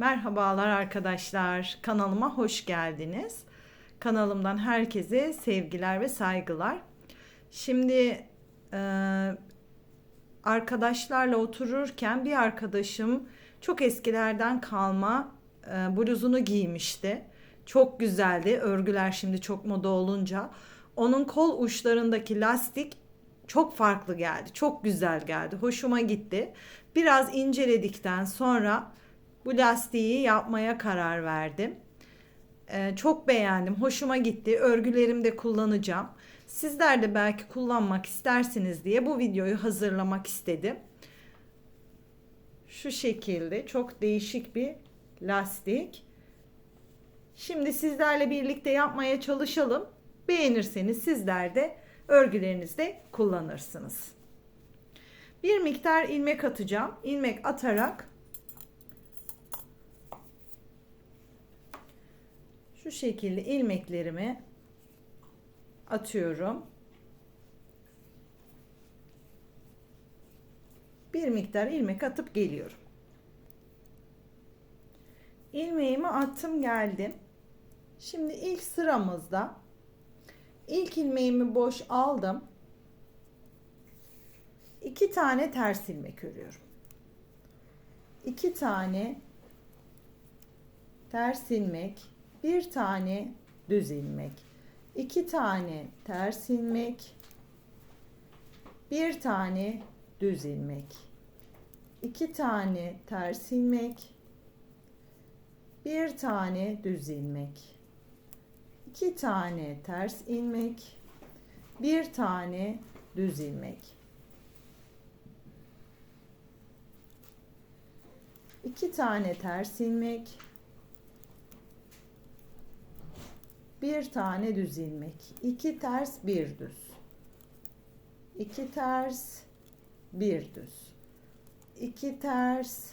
Merhabalar arkadaşlar. Kanalıma hoş geldiniz. Kanalımdan herkese sevgiler ve saygılar. Şimdi e, arkadaşlarla otururken bir arkadaşım çok eskilerden kalma e, bluzunu giymişti. Çok güzeldi. Örgüler şimdi çok moda olunca. Onun kol uçlarındaki lastik çok farklı geldi. Çok güzel geldi. Hoşuma gitti. Biraz inceledikten sonra bu lastiği yapmaya karar verdim. Ee, çok beğendim. Hoşuma gitti. Örgülerimde kullanacağım. Sizler de belki kullanmak istersiniz diye bu videoyu hazırlamak istedim. Şu şekilde çok değişik bir lastik. Şimdi sizlerle birlikte yapmaya çalışalım. Beğenirseniz sizler de örgülerinizde kullanırsınız. Bir miktar ilmek atacağım. İlmek atarak şu şekilde ilmeklerimi atıyorum. Bir miktar ilmek atıp geliyorum. İlmeğimi attım geldim. Şimdi ilk sıramızda ilk ilmeğimi boş aldım. İki tane ters ilmek örüyorum. İki tane ters ilmek, bir tane düz ilmek, iki tane ters ilmek, bir tane düz ilmek, iki tane ters ilmek, bir tane düz ilmek, iki tane ters ilmek, bir tane düz ilmek. iki tane ters ilmek, bir tane düz ilmek, iki ters, bir düz, iki ters, bir düz, iki ters,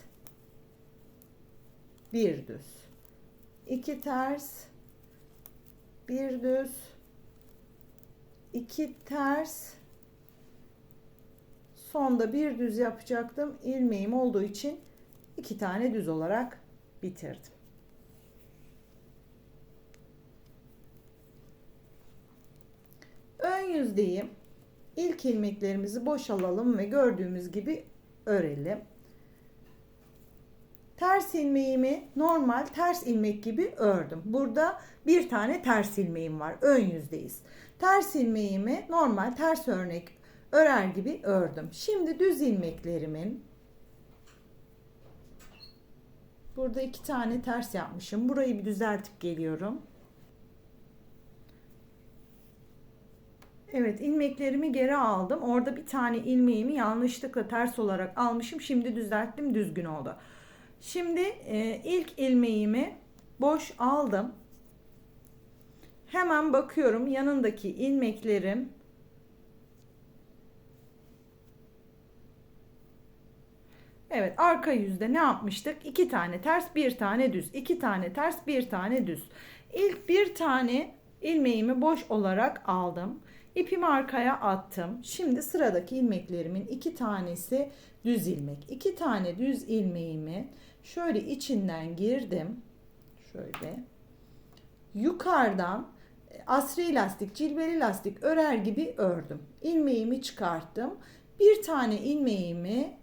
bir düz, iki ters, bir düz, iki ters, sonda bir düz yapacaktım. ilmeğim olduğu için iki tane düz olarak bitirdim. Ön yüzdeyim. İlk ilmeklerimizi boş alalım ve gördüğümüz gibi örelim. Ters ilmeğimi normal ters ilmek gibi ördüm. Burada bir tane ters ilmeğim var. Ön yüzdeyiz. Ters ilmeğimi normal ters örnek örer gibi ördüm. Şimdi düz ilmeklerimin Burada iki tane ters yapmışım. Burayı bir düzeltip geliyorum. Evet ilmeklerimi geri aldım. Orada bir tane ilmeğimi yanlışlıkla ters olarak almışım. Şimdi düzelttim düzgün oldu. Şimdi e, ilk ilmeğimi boş aldım. Hemen bakıyorum yanındaki ilmeklerim Evet arka yüzde ne yapmıştık? İki tane ters bir tane düz. iki tane ters bir tane düz. İlk bir tane ilmeğimi boş olarak aldım. İpimi arkaya attım. Şimdi sıradaki ilmeklerimin iki tanesi düz ilmek. İki tane düz ilmeğimi şöyle içinden girdim. Şöyle. Yukarıdan e, asri lastik, cilveli lastik örer gibi ördüm. İlmeğimi çıkarttım. Bir tane ilmeğimi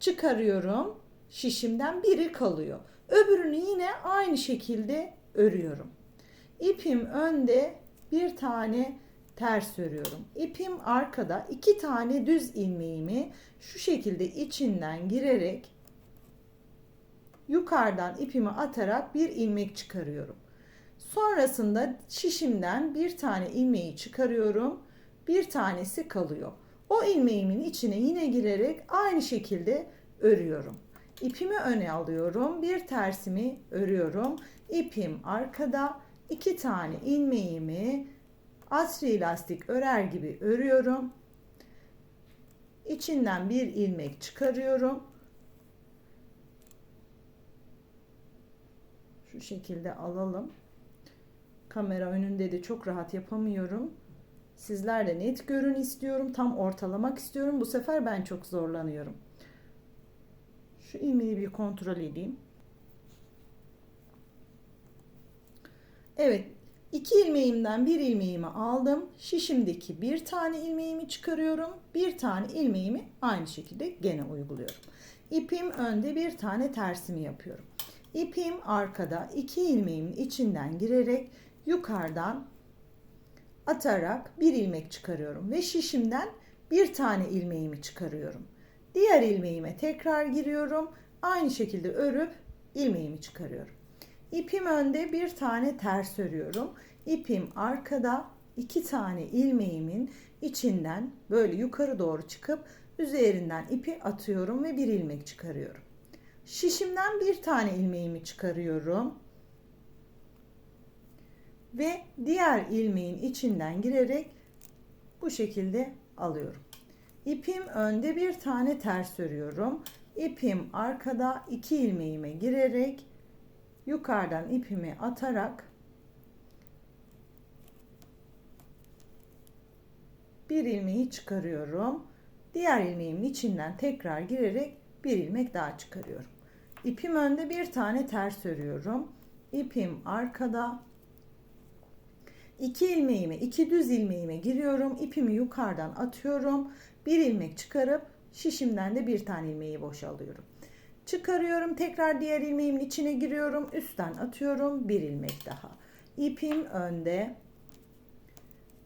çıkarıyorum. Şişimden biri kalıyor. Öbürünü yine aynı şekilde örüyorum. İpim önde bir tane ters örüyorum. İpim arkada iki tane düz ilmeğimi şu şekilde içinden girerek yukarıdan ipimi atarak bir ilmek çıkarıyorum. Sonrasında şişimden bir tane ilmeği çıkarıyorum. Bir tanesi kalıyor. O ilmeğimin içine yine girerek aynı şekilde örüyorum. İpimi öne alıyorum. Bir tersimi örüyorum. İpim arkada. iki tane ilmeğimi asri lastik örer gibi örüyorum. İçinden bir ilmek çıkarıyorum. Şu şekilde alalım. Kamera önünde de çok rahat yapamıyorum. Sizler de net görün istiyorum. Tam ortalamak istiyorum. Bu sefer ben çok zorlanıyorum. Şu ilmeği bir kontrol edeyim. Evet. İki ilmeğimden bir ilmeğimi aldım. Şişimdeki bir tane ilmeğimi çıkarıyorum. Bir tane ilmeğimi aynı şekilde gene uyguluyorum. İpim önde bir tane tersimi yapıyorum. İpim arkada iki ilmeğimin içinden girerek yukarıdan atarak bir ilmek çıkarıyorum ve şişimden bir tane ilmeğimi çıkarıyorum. Diğer ilmeğime tekrar giriyorum. Aynı şekilde örüp ilmeğimi çıkarıyorum. İpim önde bir tane ters örüyorum. İpim arkada iki tane ilmeğimin içinden böyle yukarı doğru çıkıp üzerinden ipi atıyorum ve bir ilmek çıkarıyorum. Şişimden bir tane ilmeğimi çıkarıyorum. Ve diğer ilmeğin içinden girerek bu şekilde alıyorum. İpim önde bir tane ters örüyorum. İpim arkada iki ilmeğime girerek yukarıdan ipimi atarak bir ilmeği çıkarıyorum. Diğer ilmeğimin içinden tekrar girerek bir ilmek daha çıkarıyorum. İpim önde bir tane ters örüyorum. İpim arkada. iki ilmeğime, iki düz ilmeğime giriyorum. İpimi yukarıdan atıyorum. Bir ilmek çıkarıp şişimden de bir tane ilmeği boşalıyorum. Çıkarıyorum. Tekrar diğer ilmeğimin içine giriyorum. Üstten atıyorum. Bir ilmek daha. İpim önde.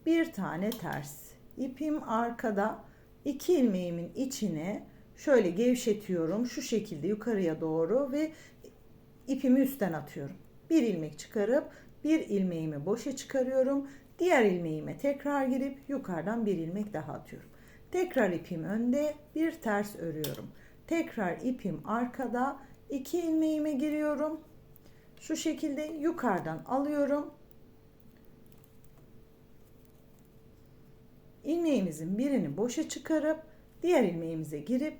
Bir tane ters. İpim arkada. iki ilmeğimin içine şöyle gevşetiyorum. Şu şekilde yukarıya doğru ve ipimi üstten atıyorum. Bir ilmek çıkarıp bir ilmeğimi boşa çıkarıyorum. Diğer ilmeğime tekrar girip yukarıdan bir ilmek daha atıyorum. Tekrar ipim önde, bir ters örüyorum. Tekrar ipim arkada, iki ilmeğime giriyorum. Şu şekilde yukarıdan alıyorum. İlmeğimizin birini boşa çıkarıp diğer ilmeğimize girip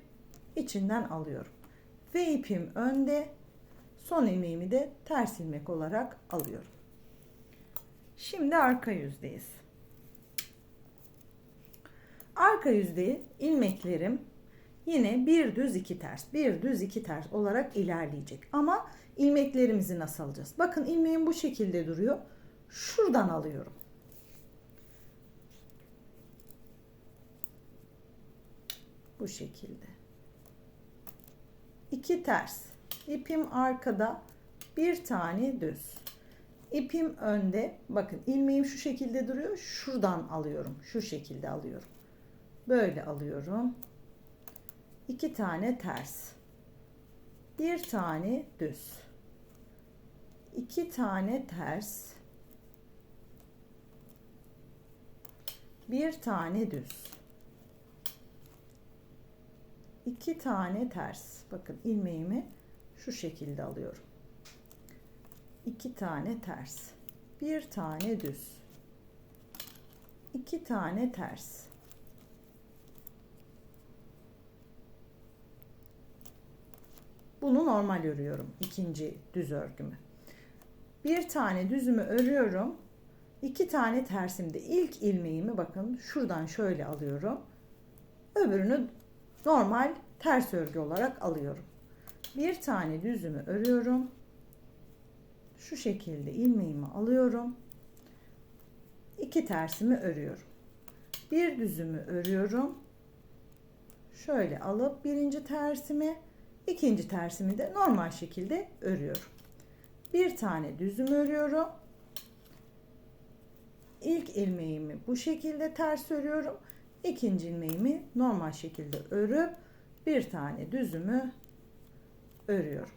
içinden alıyorum. Ve ipim önde, son ilmeğimi de ters ilmek olarak alıyorum. Şimdi arka yüzdeyiz. Arka yüzde ilmeklerim yine bir düz iki ters, bir düz iki ters olarak ilerleyecek. Ama ilmeklerimizi nasıl alacağız? Bakın ilmeğim bu şekilde duruyor. Şuradan alıyorum. Bu şekilde. İki ters. İpim arkada, bir tane düz. İpim önde. Bakın ilmeğim şu şekilde duruyor. Şuradan alıyorum. Şu şekilde alıyorum. Böyle alıyorum. İki tane ters. Bir tane düz. İki tane ters. Bir tane düz. İki tane ters. Bakın ilmeğimi şu şekilde alıyorum. İki tane ters. Bir tane düz. İki tane ters. Bunu normal örüyorum. ikinci düz örgümü. Bir tane düzümü örüyorum. İki tane tersimde ilk ilmeğimi bakın şuradan şöyle alıyorum. Öbürünü normal ters örgü olarak alıyorum. Bir tane düzümü örüyorum. Şu şekilde ilmeğimi alıyorum. İki tersimi örüyorum. Bir düzümü örüyorum. Şöyle alıp birinci tersimi ikinci tersimi de normal şekilde örüyorum. Bir tane düzüm örüyorum. İlk ilmeğimi bu şekilde ters örüyorum. İkinci ilmeğimi normal şekilde örüp bir tane düzümü örüyorum.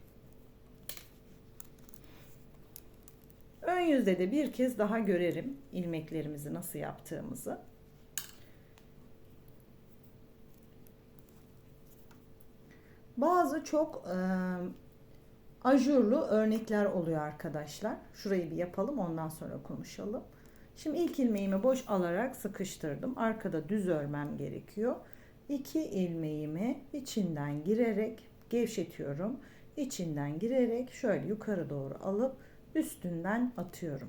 Ön yüzde de bir kez daha görelim ilmeklerimizi nasıl yaptığımızı. Bazı çok e, ajurlu örnekler oluyor arkadaşlar. Şurayı bir yapalım ondan sonra konuşalım. Şimdi ilk ilmeğimi boş alarak sıkıştırdım. Arkada düz örmem gerekiyor. İki ilmeğimi içinden girerek gevşetiyorum. İçinden girerek şöyle yukarı doğru alıp üstünden atıyorum.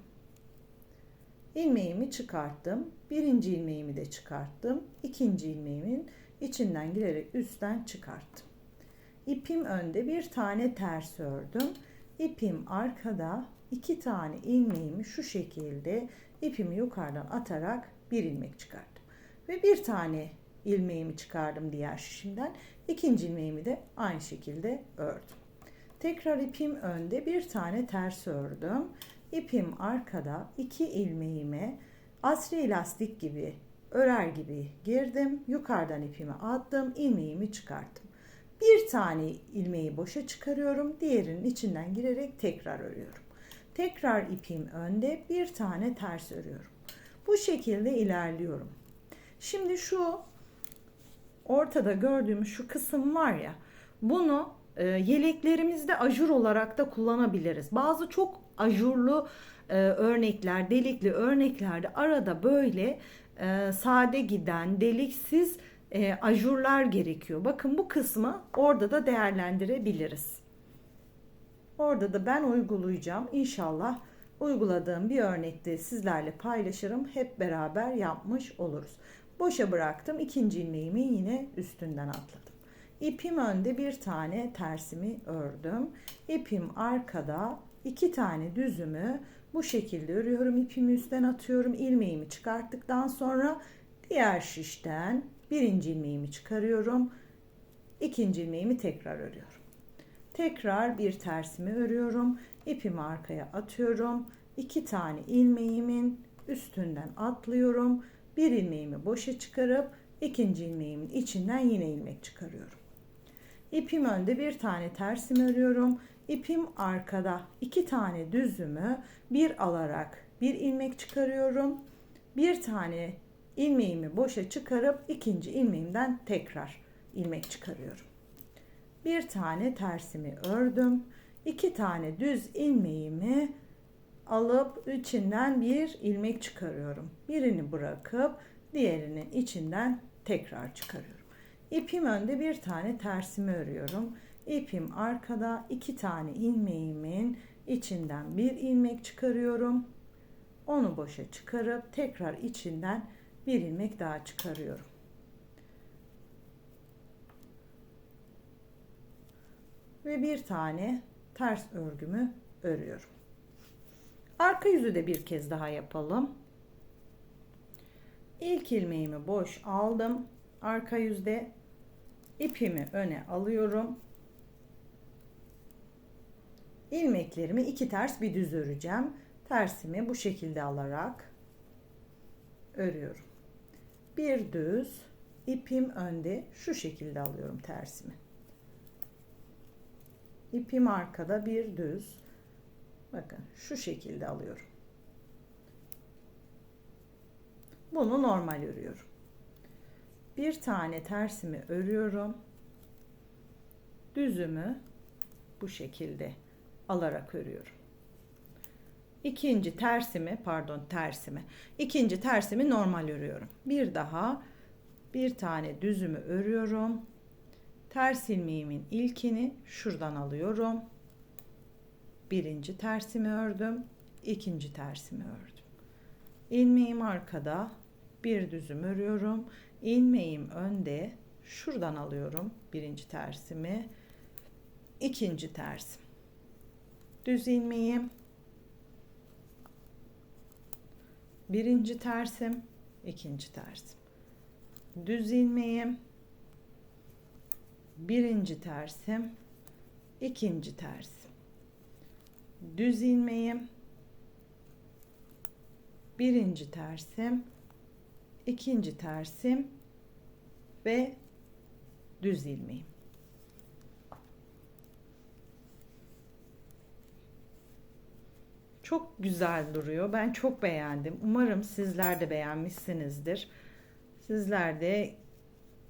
İlmeğimi çıkarttım. Birinci ilmeğimi de çıkarttım. İkinci ilmeğimin içinden girerek üstten çıkarttım. İpim önde bir tane ters ördüm. İpim arkada iki tane ilmeğimi şu şekilde ipimi yukarıdan atarak bir ilmek çıkardım. Ve bir tane ilmeğimi çıkardım diğer şişimden. İkinci ilmeğimi de aynı şekilde ördüm. Tekrar ipim önde bir tane ters ördüm. İpim arkada iki ilmeğime asri lastik gibi örer gibi girdim. Yukarıdan ipimi attım. ilmeğimi çıkarttım. Bir tane ilmeği boşa çıkarıyorum. Diğerinin içinden girerek tekrar örüyorum. Tekrar ipim önde bir tane ters örüyorum. Bu şekilde ilerliyorum. Şimdi şu ortada gördüğümüz şu kısım var ya bunu e, yeleklerimizde ajur olarak da kullanabiliriz. Bazı çok ajurlu e, örnekler, delikli örneklerde arada böyle e, sade giden, deliksiz e, ajurlar gerekiyor. Bakın bu kısmı orada da değerlendirebiliriz. Orada da ben uygulayacağım. İnşallah uyguladığım bir örnekte sizlerle paylaşırım. Hep beraber yapmış oluruz. Boşa bıraktım. İkinci ilmeğimi yine üstünden atladım. İpim önde bir tane tersimi ördüm. İpim arkada iki tane düzümü bu şekilde örüyorum. İpimi üstten atıyorum. ilmeğimi çıkarttıktan sonra diğer şişten birinci ilmeğimi çıkarıyorum. İkinci ilmeğimi tekrar örüyorum. Tekrar bir tersimi örüyorum. İpimi arkaya atıyorum. İki tane ilmeğimin üstünden atlıyorum. Bir ilmeğimi boşa çıkarıp ikinci ilmeğimin içinden yine ilmek çıkarıyorum. İpim önde bir tane tersimi örüyorum. İpim arkada iki tane düzümü bir alarak bir ilmek çıkarıyorum. Bir tane ilmeğimi boşa çıkarıp ikinci ilmeğimden tekrar ilmek çıkarıyorum. Bir tane tersimi ördüm. iki tane düz ilmeğimi alıp içinden bir ilmek çıkarıyorum. Birini bırakıp diğerinin içinden tekrar çıkarıyorum. İpim önde bir tane tersimi örüyorum. İpim arkada iki tane ilmeğimin içinden bir ilmek çıkarıyorum. Onu boşa çıkarıp tekrar içinden bir ilmek daha çıkarıyorum. Ve bir tane ters örgümü örüyorum. Arka yüzü de bir kez daha yapalım. İlk ilmeğimi boş aldım. Arka yüzde ipimi öne alıyorum. İlmeklerimi iki ters bir düz öreceğim. Tersimi bu şekilde alarak örüyorum. Bir düz, ipim önde şu şekilde alıyorum tersimi. İpim arkada bir düz. Bakın şu şekilde alıyorum. Bunu normal örüyorum. Bir tane tersimi örüyorum. Düzümü bu şekilde alarak örüyorum. İkinci tersimi, pardon tersimi. İkinci tersimi normal örüyorum. Bir daha bir tane düzümü örüyorum. Ters ilmeğimin ilkini şuradan alıyorum. Birinci tersimi ördüm. ikinci tersimi ördüm. İlmeğim arkada. Bir düzüm örüyorum. İlmeğim önde. Şuradan alıyorum birinci tersimi. ikinci tersim. Düz ilmeğim. Birinci tersim. ikinci tersim. Düz ilmeğim birinci tersim, ikinci tersim. Düz ilmeğim, birinci tersim, ikinci tersim ve düz ilmeğim. Çok güzel duruyor. Ben çok beğendim. Umarım sizler de beğenmişsinizdir. Sizler de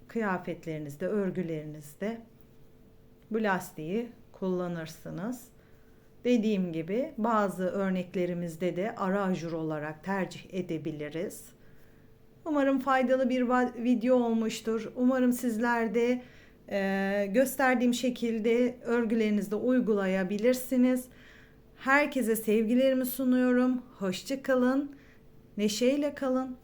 kıyafetlerinizde, örgülerinizde bu lastiği kullanırsınız. Dediğim gibi bazı örneklerimizde de ara ajur olarak tercih edebiliriz. Umarım faydalı bir video olmuştur. Umarım sizler de e, gösterdiğim şekilde örgülerinizde uygulayabilirsiniz. Herkese sevgilerimi sunuyorum. Hoşça kalın. Neşeyle kalın.